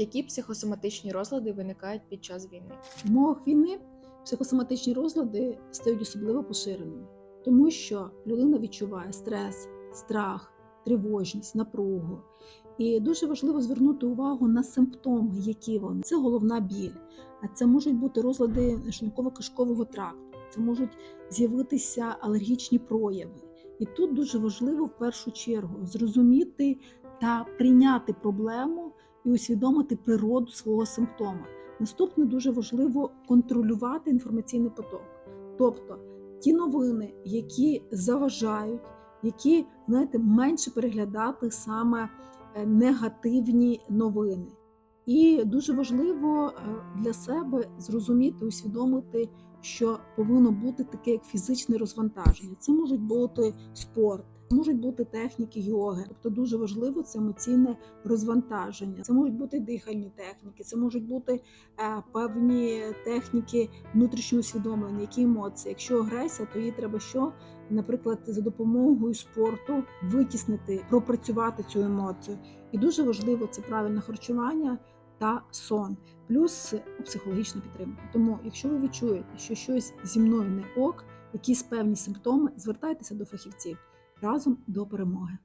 Які психосоматичні розлади виникають під час війни? В умовах війни психосоматичні розлади стають особливо поширеними, тому що людина відчуває стрес, страх, тривожність, напругу. І дуже важливо звернути увагу на симптоми, які вони. Це головна біль, а це можуть бути розлади шлунково-кишкового тракту, це можуть з'явитися алергічні прояви. І тут дуже важливо в першу чергу зрозуміти та прийняти проблему і усвідомити природу свого симптома. Наступне дуже важливо контролювати інформаційний поток. Тобто ті новини, які заважають, які знаєте, менше переглядати саме е, негативні новини. І дуже важливо е, для себе зрозуміти, усвідомити, що повинно бути таке як фізичне розвантаження. Це можуть бути спорт, можуть бути техніки йоги. Тобто дуже важливо це емоційне розвантаження. Це можуть бути дихальні техніки, це можуть бути е, певні техніки внутрішнього усвідомлення, які емоції. Якщо агресія, то їй треба що? Наприклад, за допомогою спорту витіснити, пропрацювати цю емоцію. І дуже важливо це правильне харчування та сон, плюс психологічна підтримка. Тому, якщо ви відчуєте, що щось зі мною не ок, якісь певні симптоми, звертайтеся до фахівців разом до перемоги.